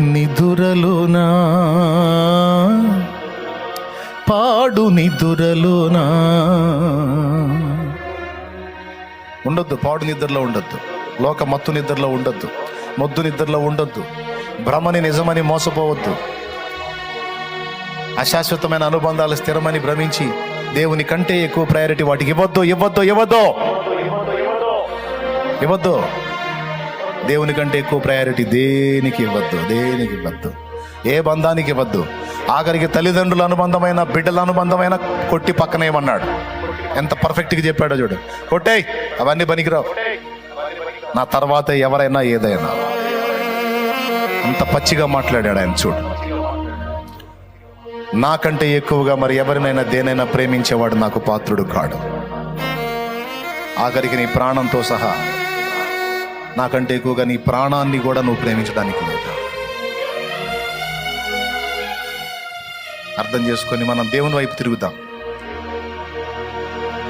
నిదురలోనా? పాడు నిదురలోనా? ఉండొద్దు పాడు నిద్రలో ఉండొద్దు. లోక మత్తు నిద్రలో ఉండొద్దు. మొద్దు నిద్రలో ఉండొద్దు. భ్రమని నిజమని మోసపోవద్దు. అశాశ్వతమైన అనుబంధాలు స్థిరమని భ్రమించి దేవుని కంటే ఎక్కువ ప్రయారిటీ వాటికి ఇవ్వద్దు ఇవ్వద్దు ఇవ్వద్దు. ఇవ్వద్దు. దేవుని కంటే ఎక్కువ ప్రయారిటీ దేనికి ఇవ్వద్దు దేనికి ఇవ్వద్దు? ఏ బంధానికి ఇవ్వద్దు? ఆఖరికి తల్లిదండ్రుల అనుబంధమైన బిడ్డల అనుబంధమైన కొట్టి పక్కనేమన్నాడు ఎంత పర్ఫెక్ట్గా చెప్పాడో చూడు. కొట్టేయ్ అవన్నీ పనికిరావు. నా తర్వాత ఎవరైనా ఏదైనా. అంత పచ్చిగా మాట్లాడాడు ఆయన చూడు. నాకంటే ఎక్కువగా మరి ఎవరినైనా దేనైనా ప్రేమించేవాడు నాకు పాత్రుడు కాడు. ఆఖరికి నీ ప్రాణంతో సహా నాకంటే ఎక్కువగా నీ ప్రాణాన్ని కూడా నువ్వు ప్రేమించడానికి అర్థం చేసుకొని మనం దేవుని వైపు తిరుగుదాం.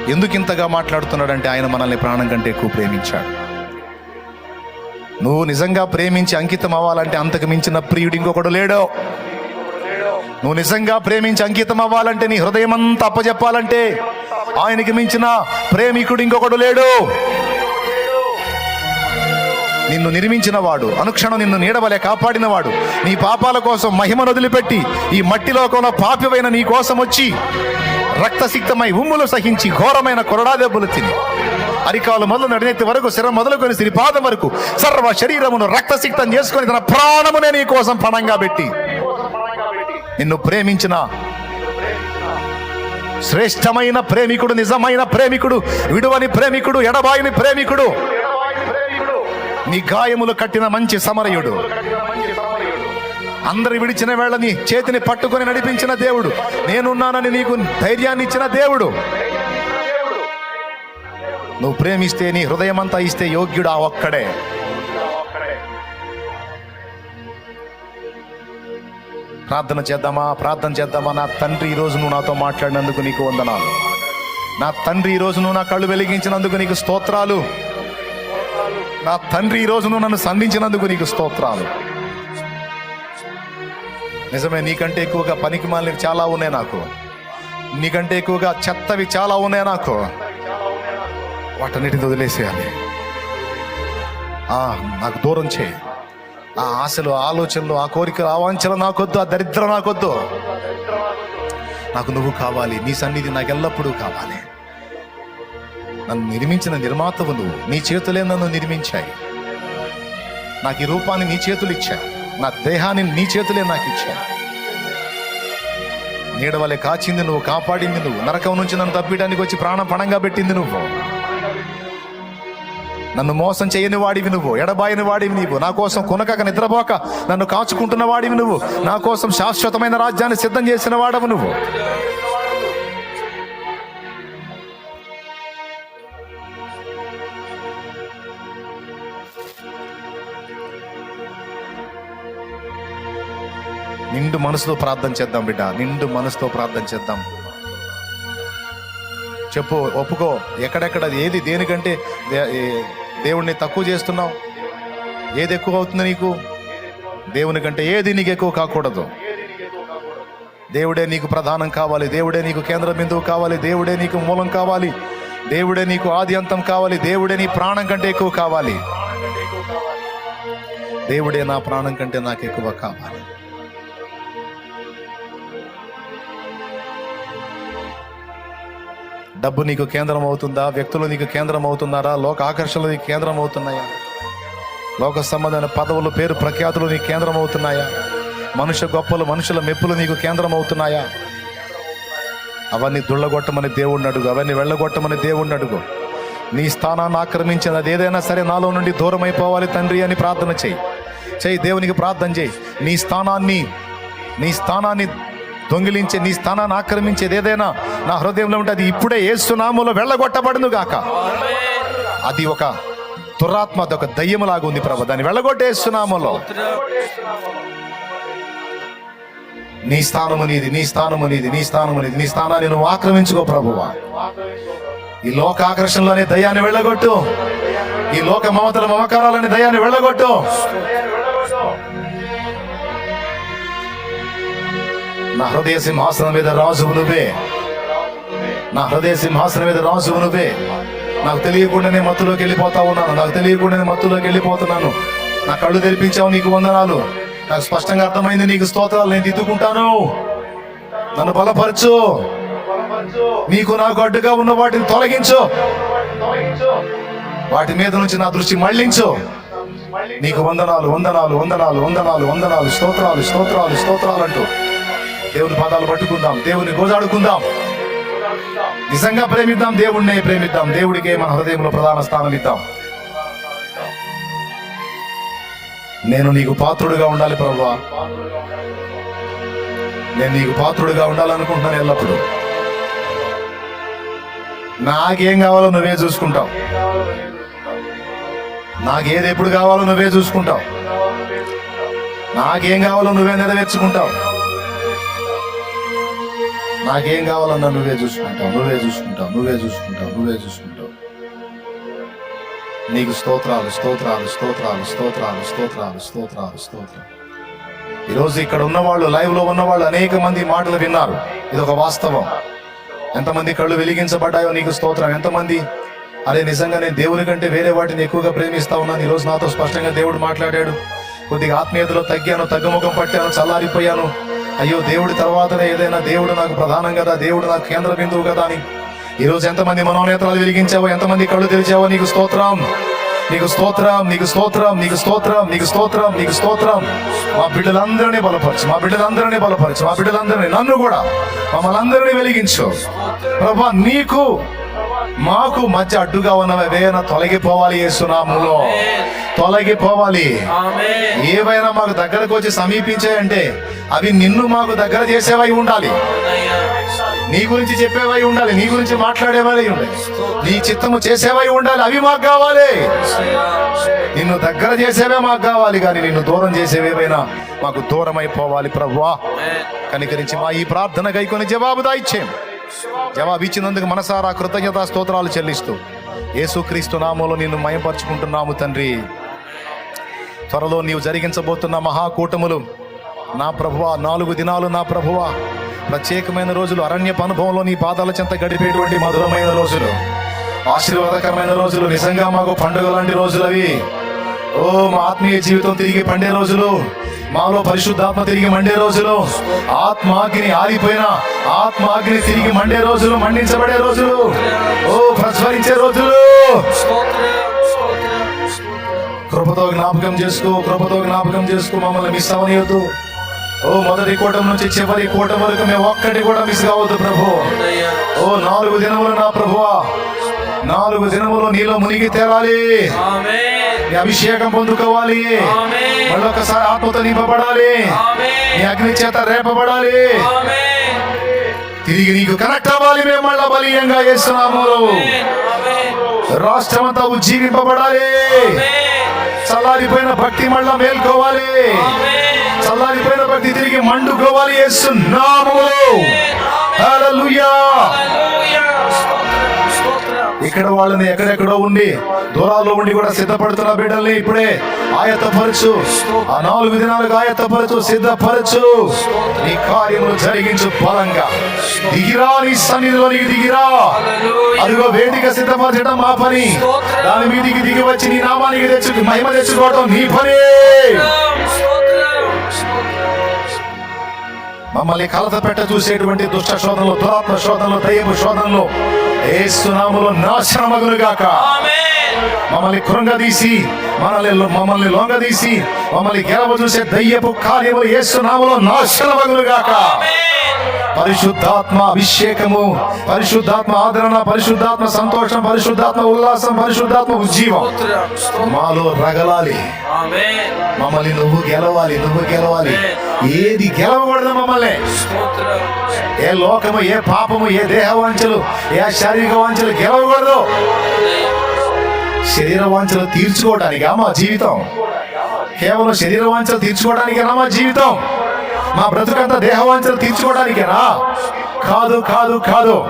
ఎందుకు ఇంతగా మాట్లాడుతున్నాడంటే ఆయన మనల్ని ప్రాణం కంటే ఎక్కువ ప్రేమించాడు. నువ్వు నిజంగా ప్రేమించి అంకితం అవ్వాలంటే అంతకు మించిన ప్రియుడు ఇంకొకడు లేడో. నువ్వు నిజంగా ప్రేమించి అంకితం అవ్వాలంటే నీ హృదయం అంతా అప్పచెప్పాలంటే ఆయనకి మించిన ప్రేమికుడు ఇంకొకడు లేడు. నిన్ను నిర్మించిన వాడు అనుక్షణం నిన్ను నీడవలే కాపాడినవాడు. నీ పాపాల కోసం మహిమను వదిలిపెట్టి ఈ మట్టి లోకంలో పాపివైన నీ కోసం వచ్చి రక్తసిక్తమై ఉమ్ములు సహించి ఘోరమైన కొరడాదెబ్బలు తిని అరికాలు మొదలు నడినెత్తి వరకు శరం మొదలుకొని శ్రీపాదం వరకు సర్వ శరీరమును రక్తసిక్తం చేసుకొని తన ప్రాణమునే నీ కోసం పణంగా పెట్టి నిన్ను ప్రేమించిన శ్రేష్టమైన ప్రేమికుడు నిజమైన ప్రేమికుడు విడువని ప్రేమికుడు ఎడబాయిని ప్రేమికుడు నీ గాయములు కట్టిన మంచి సమరయుడు. అందరు విడిచిన వేళ నీ చేతిని పట్టుకొని నడిపించిన దేవుడు. నేనున్నానని నీకు ధైర్యాన్ని ఇచ్చిన దేవుడు. నువ్వు ప్రేమిస్తే నీ హృదయం అంతా ఇస్తే యోగ్యుడు ఆ ఒక్కడే. ప్రార్థన చేద్దామా? ప్రార్థన చేద్దామా? నా తండ్రి ఈ రోజు నువ్వు నాతో మాట్లాడినందుకు నీకు వందనాలు. నా తండ్రి ఈ రోజు నువ్వు నా కళ్ళు వెలిగించినందుకు నీకు స్తోత్రాలు. నా తండ్రి ఈ రోజు నువ్వు నన్ను సంధించినందుకు నీకు స్తోత్రాలు. నిజమే నీకంటే ఎక్కువగా పనికి మాలినవి చాలా ఉన్నాయి నాకు. నీకంటే ఎక్కువగా చెత్తవి చాలా ఉన్నాయి నాకు. వాటన్నిటిని వదిలేసేయాలి. నాకు దూరం చేయి. ఆ ఆశలు ఆలోచనలు ఆ కోరికలు ఆ వాంఛలు నాకొద్దు ఆ దరిద్రం నాకొద్దు. నాకు నువ్వు కావాలి నీ సన్నిధి నాకు ఎల్లప్పుడూ కావాలి. నన్ను నిర్మించిన నిర్మాతవు నువ్వు నీ చేతులే నన్ను నిర్మించాయి. నాకు ఈ రూపాన్ని నీ చేతులు ఇచ్చాయి. నా దేహాన్ని నీ చేతులే నాకు ఇచ్చా నీడవలే కాచింది నువ్వు కాపాడింది నువ్వు. నరకం నుంచి నన్ను తప్పించడానికి వచ్చి ప్రాణపణంగా పెట్టింది నువ్వు. నన్ను మోసం చేయని వాడివి నువ్వు ఎడబాయని వాడివి నీవు. నా కోసం కొనకక నిద్రపోక నన్ను కాచుకుంటున్న వాడివి నువ్వు. నా కోసం శాశ్వతమైన రాజ్యాన్ని సిద్ధం చేసిన వాడవు నువ్వు. నిండు మనసుతో ప్రార్థన చేద్దాం బిడ్డ. నిండు మనసుతో ప్రార్థన చేద్దాం. చెప్పు ఒప్పుకో. ఎక్కడెక్కడ ఏది దేనికంటే దేవుడిని దేవుణ్ణి తక్కువ చేస్తున్నావు? ఏది ఎక్కువ అవుతుంది నీకు? దేవుని కంటే ఏది నీకు ఎక్కువ కాకూడదు. దేవుడే నీకు ప్రధానం కావాలి. దేవుడే నీకు కేంద్ర బిందువు కావాలి. దేవుడే నీకు మూలం కావాలి. దేవుడే నీకు ఆది అంతం కావాలి. దేవుడే నీ ప్రాణం కంటే ఎక్కువ కావాలి. దేవుడే నా ప్రాణం కంటే నాకు ఎక్కువ కావాలి. డబ్బు నీకు కేంద్రం అవుతుందా? వ్యక్తులు నీకు కేంద్రం అవుతున్నారా? లోక ఆకర్షణలు నీకు కేంద్రం అవుతున్నాయా? లోక సంబంధమైన పదవులు పేరు ప్రఖ్యాతులు నీకు కేంద్రం అవుతున్నాయా? మనుష్య గొప్పలు మనుషుల మెప్పులు నీకు కేంద్రం అవుతున్నాయా? అవన్నీ దుళ్ళగొట్టమని దేవుణ్ణి అడుగు అవన్నీ వెళ్ళగొట్టమని దేవుణ్ణి అడుగు. నీ స్థానాన్ని ఆక్రమించినది ఏదైనా సరే నాలో నుండి దూరం అయిపోవాలి తండ్రి అని ప్రార్థన చేయి. చేయి దేవునికి ప్రార్థన చేయి. నీ స్థానాన్ని నీ స్థానాన్ని దొంగిలించే నీ స్థానాన్ని ఆక్రమించేది ఏదైనా నా హృదయంలో ఉంటే అది ఇప్పుడే ఏసునామూలో వెళ్ళగొట్టబడును గాక. అది ఒక దురాత్మ అది ఒక దయ్యములాగా ఉంది ప్రభు. దాన్ని వెళ్ళగొట్టేస్తున్నాములో నీ స్థానము నీది నీ స్థానము నీది నీ స్థానము నీది నీ స్థానాన్ని నువ్వు ఆక్రమించుకో ప్రభువా. ఈ లోక ఆకర్షణలోని దయ్యాన్ని వెళ్ళగొట్టు. ఈ లోక మమతల మమకారాలని దయ్యాన్ని వెళ్ళగొట్టు. నా హృదయ సింహాసనం మీద రాజువు నువ్వే నా హృదయ సింహాసనం మీద రాజువు నువ్వే నాకు తెలియకుండానే మత్తులోకి వెళ్ళిపోతా ఉన్నాను. నాకు తెలియకుండానే మత్తులోకి వెళ్ళిపోతున్నాను. నా కళ్ళు తెరిపించావు నీకు వందనాలు. నాకు స్పష్టంగా అర్థమైంది నీకు స్తోత్రాలు. నేను దిద్దుకుంటాను. నన్ను బలపరచు. నీకు నాకు అడ్డుగా ఉన్న వాటిని తొలగించు. వాటి మీద నుంచి నా దృష్టి మళ్ళించు నీకు వందనాలు వందనాలు వందనాలు వందనాలు వందనాలు స్తోత్రాలు స్తోత్రాలు స్తోత్రాలు అంటూ. దేవుని పాదాలు పట్టుకుందాం దేవుని గోజాడుకుందాం. నిజంగా ప్రేమిద్దాం దేవుడినే ప్రేమిద్దాం దేవుడికే మన హృదయంలో ప్రధాన స్థానం ఇద్దాం. నేను నీకు పాత్రుడుగా ఉండాలి ప్రభా నేను నీకు పాత్రుడుగా ఉండాలనుకుంటున్నాను ఎల్లప్పుడూ. నాకేం కావాలో నువ్వే చూసుకుంటావు. నాకేది ఎప్పుడు కావాలో నువ్వే చూసుకుంటావు. నాకేం కావాలో నువ్వే నెరవేర్చుకుంటావు. నాకేం కావాలన్నా నువ్వే చూసుకుంటావు నువ్వే చూసుకుంటావు నువ్వే చూసుకుంటావు నువ్వే చూసుకుంటావు. నీకు స్తోత్రాలు స్తోత్రాలు స్తోత్రాలు స్తోత్రాలు స్తోత్రాలు స్తోత్రాలు స్తోత్రాలు. ఈరోజు ఇక్కడ ఉన్నవాళ్ళు లైవ్లో ఉన్నవాళ్ళు అనేక మంది మాటలు విన్నారు. ఇది ఒక వాస్తవం. ఎంతమంది కళ్ళు వెలిగించబడ్డాయో నీకు స్తోత్రం. ఎంతమంది అరే నిజంగా నేను దేవుని కంటే వేరే వాటిని ఎక్కువగా ప్రేమిస్తా ఉన్నాను. ఈరోజు నాతో స్పష్టంగా దేవుడు మాట్లాడాడు. కొద్దిగా ఆత్మీయతలో తగ్గాను తగ్గుముఖం పట్టాను చల్లారిపోయాను. అయ్యో దేవుడి తర్వాతనే ఏదైనా దేవుడు నాకు ప్రధానం కదా దేవుడు నాకు కేంద్ర బిందువు కదా అని. ఈరోజు ఎంతమంది మనోనేత్రాలు వెలిగించావో ఎంతమంది కళ్ళు తెరిచావో నీకు స్తోత్రం. నీకు స్తోత్రం నీకు స్తోత్రం నీకు స్తోత్రం నీకు స్తోత్రం నీకు స్తోత్రం. మా బిడ్డలందరినీ బలపరచు మా బిడ్డలందరినీ బలపరచు మా బిడ్డలందరినీ నన్ను కూడా మమ్మల్ని అందరినీ వెలిగించు. ప్రభా నీకు మాకు మధ్య అడ్డుగా ఉన్నవేనా తొలగిపోవాలి యేసునాములో తొలగిపోవాలి. ఏవైనా మాకు దగ్గరకు వచ్చి సమీపించాయంటే అవి నిన్ను మాకు దగ్గర చేసేవై ఉండాలి. నీ గురించి చెప్పేవై ఉండాలి నీ గురించి మాట్లాడేవై ఉండాలి. నీ చిత్తము చేసేవై ఉండాలి అవి మాకు కావాలి. నిన్ను దగ్గర చేసేవే మాకు కావాలి కానీ నిన్ను దూరం చేసేవేవైనా మాకు దూరం అయిపోవాలి ప్రవ్వా కనికరించి మా ఈ ప్రార్థన గైకొని జవాబు దాయిచ్చేం జవాబు ఇచ్చినందుకు మనసారా కృతజ్ఞతా స్తోత్రాలు చెల్లిస్తూ యేసుక్రీస్తు నామంలో నిన్ను మయంపరుచుకుంటున్నాము తండ్రి. త్వరలో నీవు జరిగించబోతున్న మహాకూటములు నా ప్రభువా నాలుగు దినాలు నా ప్రభువా. ప్రత్యేకమైన రోజులు అరణ్యపు అనుభవంలో నీ పాదాల చెంత గడిపేటువంటి మధురమైన రోజులు. ఆశీర్వాదకరమైన రోజులు నిజంగా మాకు పండుగ లాంటి రోజులు అవి ఓ మా ఆత్మీయ జీవితం తిరిగి పండే రోజులు. మాలో పరిశుద్ధాత్మ తిరిగి మండే రోజులు. ఆత్మాగ్ని ఆరిపోయిన ఆత్మాగ్ని తిరిగి మండే రోజులు మండించబడే రోజులు. ఓ ప్రజ్వలించే రోజులు. కృపతో జ్ఞాపకం చేసుకో కృపతో జ్ఞాపకం చేసుకో మమ్మల్ని మిస్ అవనియొద్దు. ఓ మొదటి కూటం నుంచి చివరి కూటం వరకు మేము ఒక్కటి కూడా మిస్ కావద్దు ప్రభు. ఓ నాలుగు దినములు నా ప్రభువా. నాలుగు దినములు నీలో మునిగి తేలాలి. ఆమేన్. నీ అభిషేకం పొందుకోవాలి. మళ్ళొకసారి ఆత్మతో నింపబడాలి. నీ అగ్ని చేత రేపబడాలి. తిరిగి నీకు కనెక్ట్ అవ్వాలి. మేము మళ్ళా బలీయంగా చేస్తున్నాము ఆమేన్. రాష్ట్రమంతా ఉజ్జీవింపబడాలి. చల్లారిపోయిన భక్తి మళ్ళా మేల్కోవాలి. చల్లారిపోయిన భక్తి తిరిగి మండుకోవాలి. చేస్తున్నాములు హల్లెలూయా. ఇక్కడ వాళ్ళని ఎక్కడెక్కడో ఉండి దూరాల్లో ఉండి కూడా సిద్ధపడుతున్న బిడ్డల్ని ఇప్పుడే ఆయత్తపరచు. ఆ నాలుగు దినాలకు ఆయత్తపరచు సిద్ధపరచు. నీ కార్యములు జరిగించు బలంగా. దిగిరా నీ సన్నిధిలోనికి దిగిరా. అదిగో వేదిక సిద్ధపరచడం మా పని. దాని మీదికి దిగి వచ్చి నీ నామానికి తెచ్చు మహిమ తెచ్చుకోవడం నీ పని. మమ్మల్ని కలత పెట్ట చూసేటువంటి దుష్ట శోధనలు దురాత్మ శోధనలు దయ్యపు శోధనలు ఏసునాములో నాశనమగును గాక. మమ్మల్ని కృంగదీసి మనల్ని మమ్మల్ని లొంగదీసి మమ్మల్ని గెలవ చూసే దయ్యపు కార్యములు ఏసునాములో నాశనమగును గాక. పరిశుద్ధాత్మ అభిషేకము పరిశుద్ధాత్మ ఆదరణ పరిశుద్ధాత్మ సంతోషం పరిశుద్ధాత్మ ఉల్లాసం పరిశుద్ధాత్మ ఉజ్జీవం మాలో రగలాలి. మమ్మల్ని నువ్వు గెలవాలి నువ్వు గెలవాలి. ఏది గెలవకూడదు మమ్మల్ని. ఏ లోకము ఏ పాపము ఏ దేహ వాంఛలు ఏ శారీరక వాంఛలు గెలవకూడదు. శరీర వాంఛలు తీర్చుకోవడానికా మా జీవితం? కేవలం శరీర వాంఛలు తీర్చుకోవడానికేనా మా జీవితం? మా బ్రతుకంతా దేహ వాంఛలు తీర్చుకోవడానికేనా కాదు కాదు కాదు.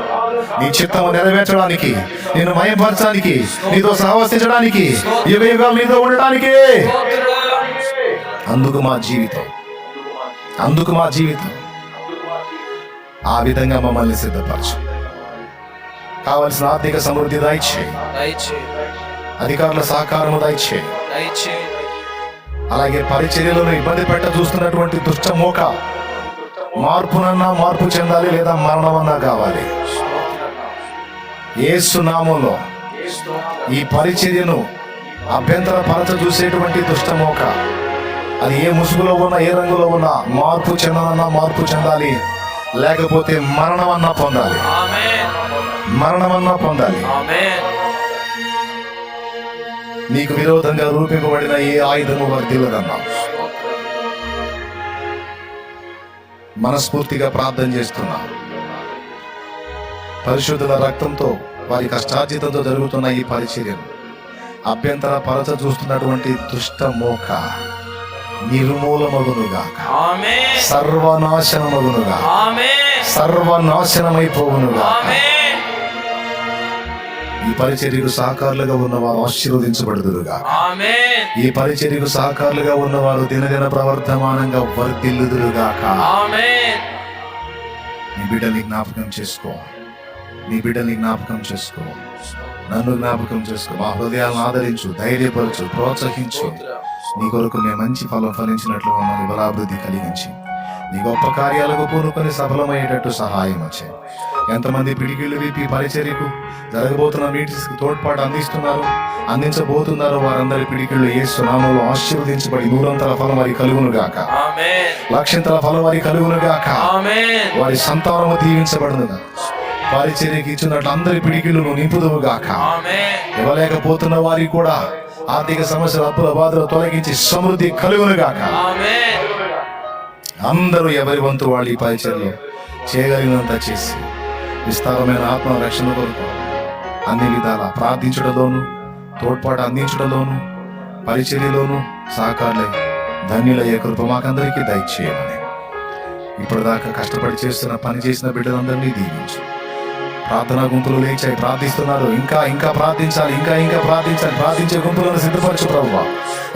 నీ చిత్తము నెరవేర్చడానికి నేను మయపరచడానికి నీతో సహవసించడానికి యుగ యుగాలు నీతో ఉండడానికి అందుకు మా జీవితం అందుకు మా జీవితం. ఆ విధంగా మమ్మల్ని సిద్ధపరచు. కావలసిన ఆర్థిక సమృద్ధి దయచేయి. అధికారుల సహకారము దయచేయి. అలాగే పరిచర్యలను ఇబ్బంది పెట్ట చూస్తున్నటువంటి దుష్ట మోక మార్పునన్నా మార్పు చెందాలి లేదా మరణమన్నా కావాలి. ఏసు నామంలో ఈ పరిచర్యను అభ్యంతర పరచ చూసేటువంటి దుష్టమోక. అది ఏ ముసుగులో ఉన్నా ఏ రంగులో ఉన్నా మార్పు చెందనన్నా మార్పు చెందాలి. లేకపోతే మరణమన్నా పొందాలి. మరణమన్నా పొందాలి. నీకు విరోధంగా రూపింపబడిన ఏ ఆయుధము వర్దిల్లదన్నా మనస్ఫూర్తిగా ప్రార్థన చేస్తున్నా. పరిశుద్ధుల రక్తంతో వారి కష్టార్జితంతో జరుగుతున్న ఈ పరిచర్యను అభ్యంతర పరచ చూస్తున్నటువంటి దుష్ట మోక నిర్మూలమగునుగాక ఆమేన్. సర్వనాశనమగునుగా సర్వనాశనమైపోవునుగా ఈ పరిచర్యకు సహకారులుగా ఉన్నవారు ఆశీర్వదించబడుదురుగా. ఈ పరిచర్యకు సహకారులుగా ఉన్నవారు దినదిన ప్రవర్ధమానంగా వర్ధిల్లుదురుగాక ఆమేన్. నీ బిడ్డని జ్ఞాపకం చేసుకో. నీ బిడ్డని జ్ఞాపకం చేసుకో. నన్ను జ్ఞాపకం చేసుకో. మా హృదయాలను ఆదరించు ధైర్యపరచు ప్రోత్సహించు. నీ కొరకు మేము మంచి ఫలం ఫలించినట్లు మమ్మల్ని బలాభివృద్ధి కలిగించి నీ గొప్ప కార్యాలకు పూనుకొని సఫలమయ్యేటట్టు సహాయం వచ్చే ఎంతమంది పిడికిళ్ళు విప్పి పరిచర్యకు జరగబోతున్న మీటింగ్స్ తోడ్పాటు అందిస్తున్నారు అందించబోతున్నారో వారందరి పిడికిళ్ళు ఏ సునామంలో ఆశీర్వదించబడి నూరంతల ఫలం వారి కలుగును గాక. లక్షంతల ఫలం వారి కలుగును గాక. వారి సంతానము దీవించబడునుగా పరిచర్యకి ఇచ్చినట్లు అందరి పిడికిళ్ళు నింపుదువు గాక. ఇవ్వలేకపోతున్న వారికి కూడా ఆర్థిక సమస్యలు అప్పుల బాధలు తొలగించి సమృద్ధి కలుగును గాక. అందరూ ఎవరి వంతు వాళ్ళు ఈ పరిచర్లో చేయగలిగినంత చేసి విస్తారమైన ఆత్మ రక్షణ కొరకు అన్ని విధాల ప్రార్థించడంలోను తోడ్పాటు అందించడంలోను పరిచర్యలోను సహకారులై ధన్యులయ్యే కృప మాకందరికీ దయచేయమని. ఇప్పటిదాకా కష్టపడి చేస్తున్న పని చేసిన బిడ్డలందరినీ దీవించు. ప్రార్థనా గుంపులు లేచాయి ప్రార్థిస్తున్నారు. ఇంకా ఇంకా ప్రార్థించాలి ఇంకా ఇంకా ప్రార్థించాలి. ప్రార్థించే గుంపులను సిద్ధపరచు ప్రభువా.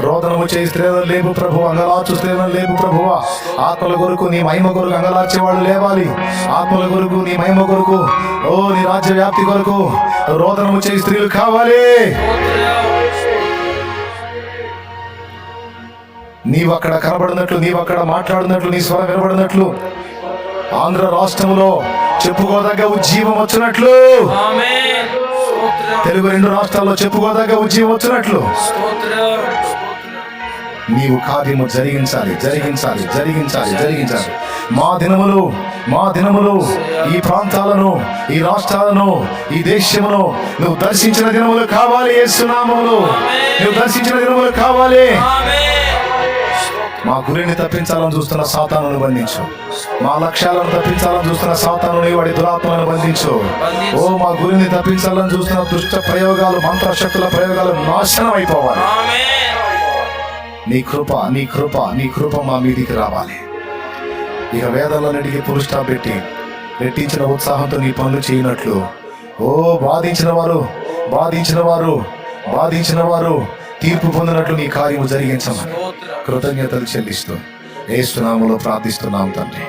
రోదన వచ్చే స్త్రీలను లేపు ప్రభు అంగలార్చు స్త్రీలను లేపు ప్రభువా. ఆత్మల కొరకు నీ మహిమ కొరకు అంగలార్చే వాళ్ళు లేవాలి. ఆత్మల కొరకు నీ మహిమ కొరకు ఓ నీ రాజ్య వ్యాప్తి కొరకు రోదన వచ్చే స్త్రీలు కావాలి. నీవు అక్కడ కనబడినట్లు నీవు అక్కడ మాట్లాడినట్లు నీ స్వరం వినబడినట్లు ఆంధ్ర రాష్ట్రంలో చెప్పుకోదగ్గ ఉజ్జీవం వచ్చినట్లు. తెలుగు రెండు రాష్ట్రాల్లో చెప్పుకోదగ్గ ఉజ్జీవం వచ్చినట్లు. నీవు కార్యము జరిగించాలి జరిగించాలి జరిగించాలి జరిగించాలి. మా దినములు మా దినములు ఈ ప్రాంతాలను ఈ రాష్ట్రాలను ఈ దేశమును నువ్వు దర్శించిన దినములు కావాలి యేసునామములు. నువ్వు దర్శించిన దినములు కావాలి. మా గురిని తప్పించాలని చూస్తున్న సాతాను బంధించు. మా లక్ష్యాలను తప్పించాలని చూస్తున్న సాతాను వాడి దురాత్మలను బంధించు. ఓ మా గురిని తప్పించాలని చూస్తున్న దుష్ట ప్రయోగాలు మంత్రశక్తుల ప్రయోగాలు నాశనం అయిపోవాలి. నీ కృప నీ కృప నీ కృప మా మీదికి రావాలి. ఇక వేదాలన్నిటికీ పురుషా పెట్టి రెట్టించిన ఉత్సాహంతో నీ పనులు చేయనట్లు. ఓ బాధించిన వారు బాధించిన వారు బాధించిన వారు తీర్పు పొందినట్లు నీ కార్యము జరిగించమని. కృతజ్ఞతలు చెల్లిస్తూ ఏసునామలో ప్రార్థిస్తున్నాం తండ్రి.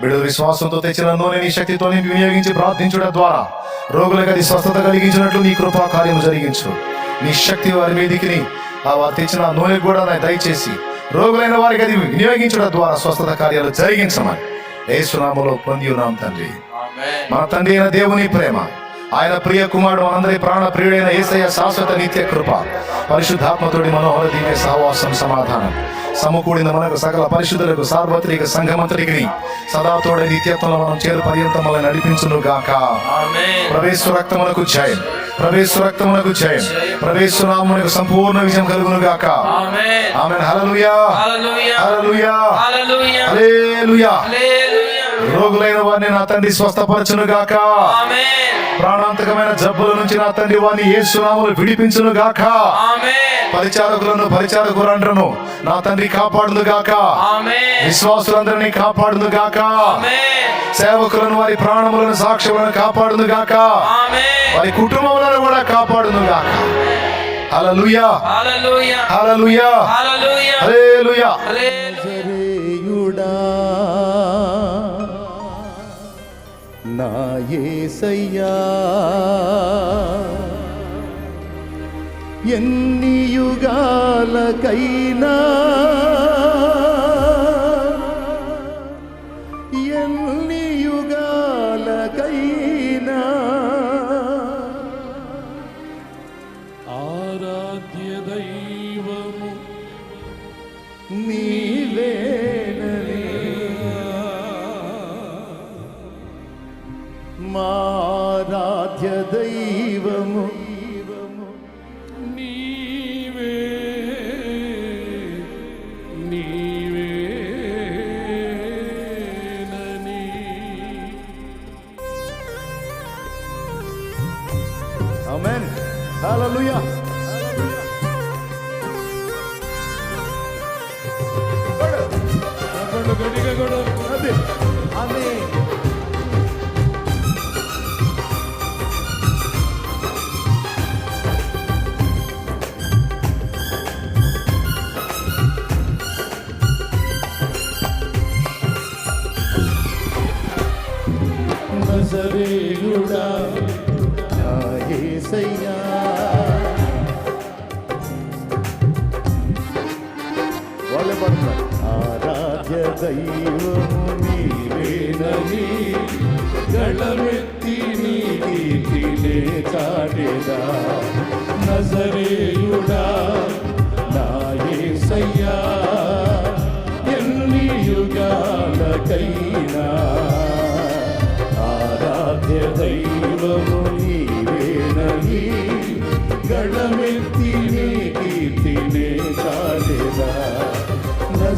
బిడ్డలు విశ్వాసంతో తెచ్చిన నూనె నీ శక్తితో వినియోగించి ప్రార్థించడం ద్వారా రోగులకు అది స్వస్థత కలిగించినట్లు నీ కృపా కార్యము జరిగించు. నీ శక్తి వారి మీదికి వారు తెచ్చిన నూనె కూడా దయచేసి రోగులైన వారికి అది వినియోగించడం ద్వారా స్వస్థత కార్యాలు జరిగించమని ఏసునామలో పొంది ఉన్నాం తండ్రి. మన తండ్రి అయిన దేవుని ప్రేమ ఆయన ప్రియ కుమారుడు మనందరి ప్రాణ ప్రియుడైన ఏసయ్య శాశ్వత నిత్య కృప. పరిశుద్ధాత్మతోడి మనోహర దివ్య సహవాసం సమాధానం. సమకూడిన మనకు సకల పరిశుద్ధులకు సార్వత్రిక సంఘమంతరికి సదా తోడ నిత్యత్వంలో మనం చేరు పర్యంతం మనల్ని నడిపించును గాక ప్రవేశ రక్తమునకు జయం. ప్రవేశ రక్తమునకు జయం. ప్రవేశ నామునకు సంపూర్ణ విజయం కలుగును గాక ఆమేన్. ఆమె హల్లెలూయా. హల్లెలూయా. హల్లెలూయా. హల్లెలూయా. హల్లెలూయా. హల్లెలూయా. రోగులైన వారిని నా తండ్రి స్వస్థపరచును గాక ప్రాణాంతకమైన జబ్బుల నుంచి నా తండ్రి వారిని యేసునామములు విడిపించును గాక పరిచారకులను పరిచారకులండ్రను నా తండ్రి కాపాడును గాక విశ్వాసులందరినీ కాపాడును గాక సేవకులను వారి ప్రాణములను సాక్ష్యములను కాపాడును గాక వారి కుటుంబములను కూడా కాపాడును గాక హల్లెలూయా. హల్లెలూయా. హల్లెలూయా. హల్లెలూయా. నా ఏసయ్యా. ఎన్ని యుగాలకైనా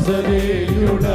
నజరేయుడా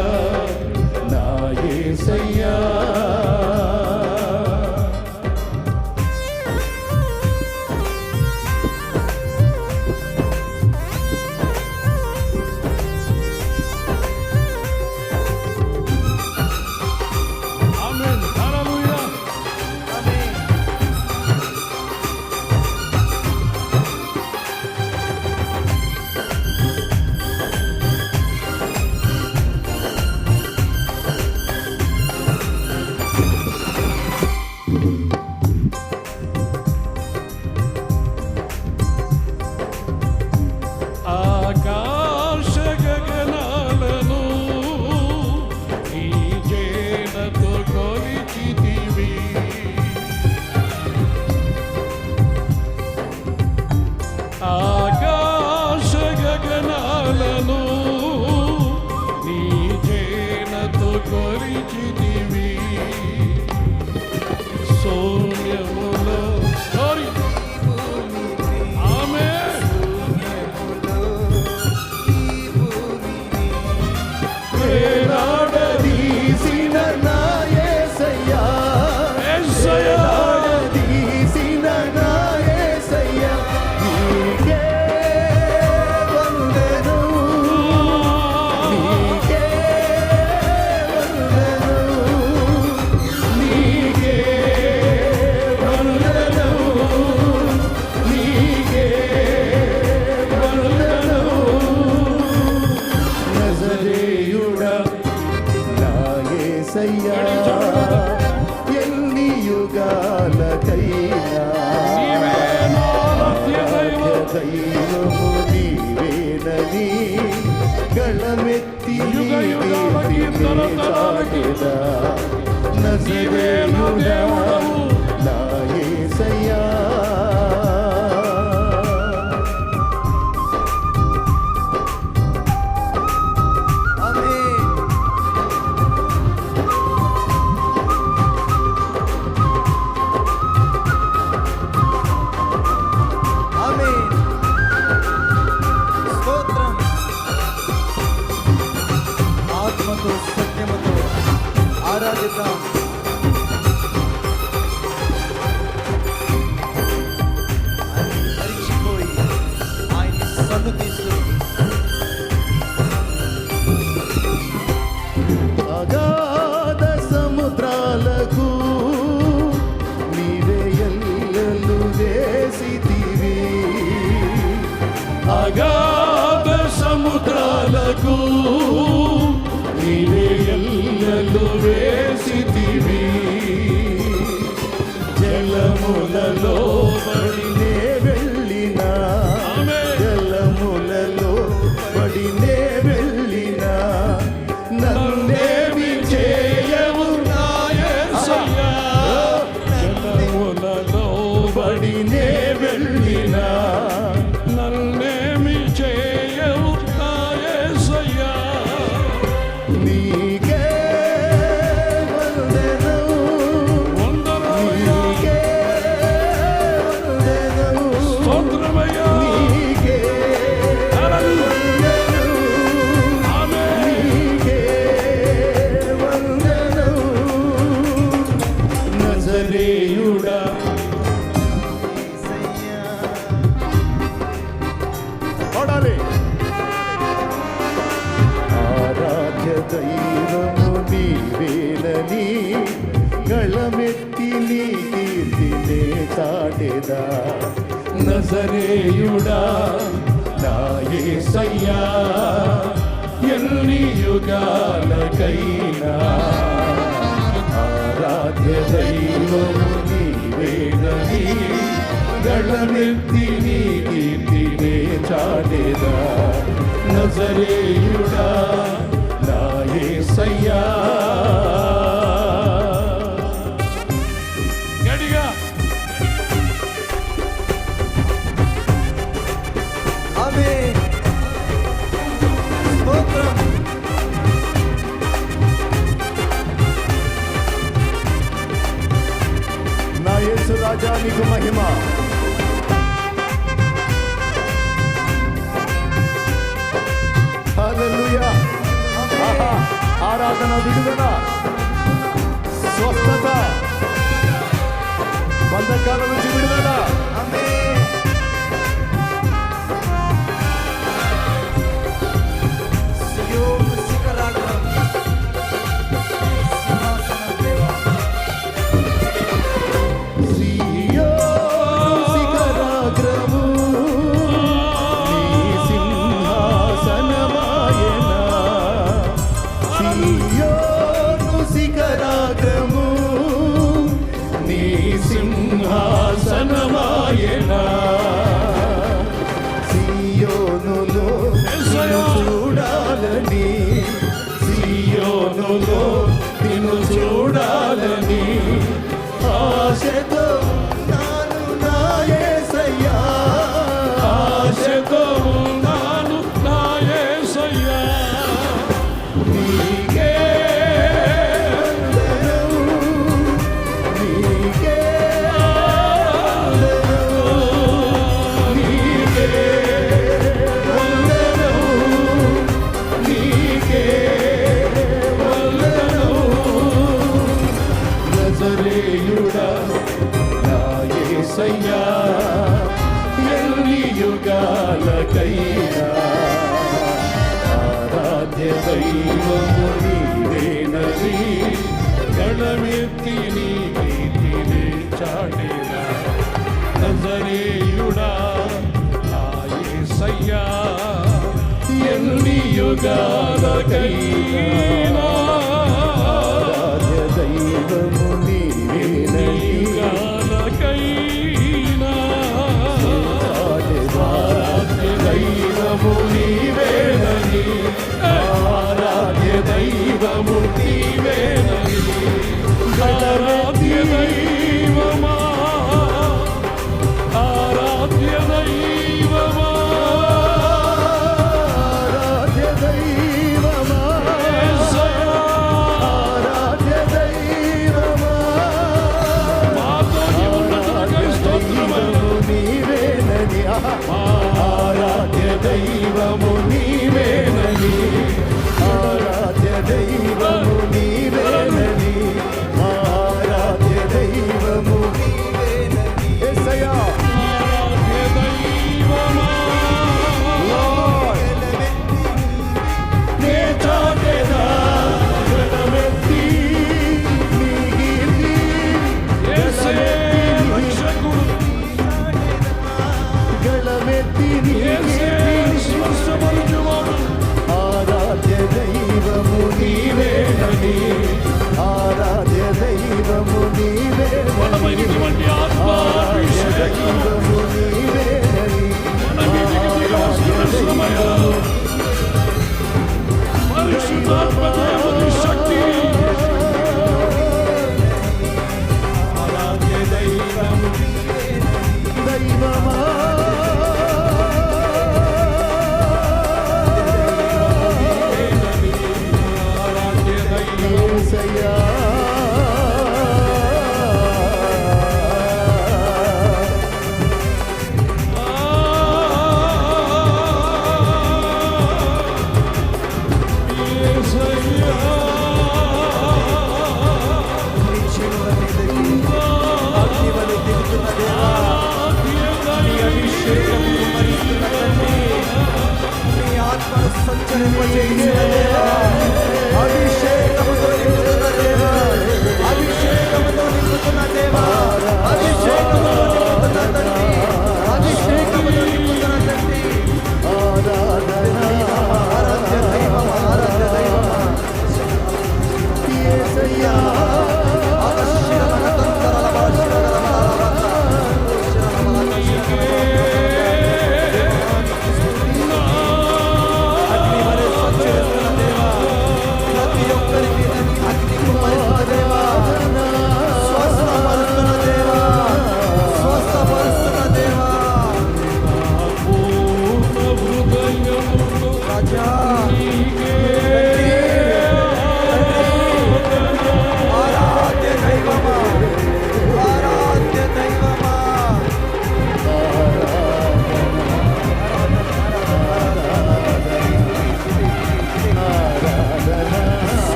ఏసయ్యా ఎన్ని యుగాలకైనా దైవము నీవేనని గళమెత్తి నజరేయుడా. నజరేయుడా విడుదల. స్వస్థత. బంధకాల నుంచి విడుదల. యుగాలకైనా సంచరింపజేసే అభిషేక్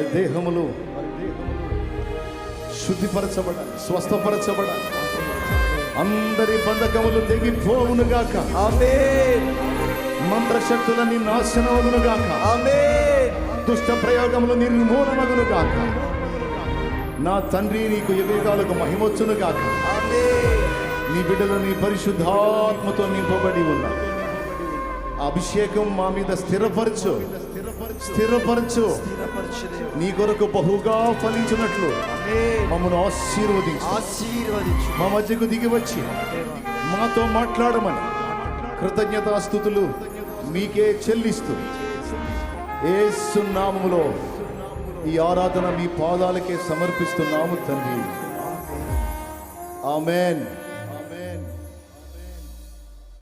వారి దేహములు శుద్ధిపరచబడాలి స్వస్థపరచబడాలి అందరి బంధకములు తెగిపోవునుగాక ఆమేన్. మంత్రశక్తులన్నీ నాశనమగునుగాక ఆమేన్. దుష్ట ప్రయోగములు నిర్మూలమగునుగాక నా తండ్రి నీకు యుగాలకు మహిమొచ్చునుగాక నీ బిడ్డలు నీ పరిశుద్ధాత్మతో నింపబడి ఉన్నా అభిషేకం మా మీద స్థిరపరచు. స్థిరపరచు. నీ కొరకు బహుగా ఫలించినట్లు మమ్మను ఆశీర్వదించు. ఆశీర్వదించు. మా మధ్యకు దిగి వచ్చి మాతో మాట్లాడమని కృతజ్ఞతాస్థుతులు మీకే చెల్లిస్తూ ఏసు నామములో ఈ ఆరాధన మీ పాదాలకే సమర్పిస్తున్నాము తండ్రి. ఆమెన్.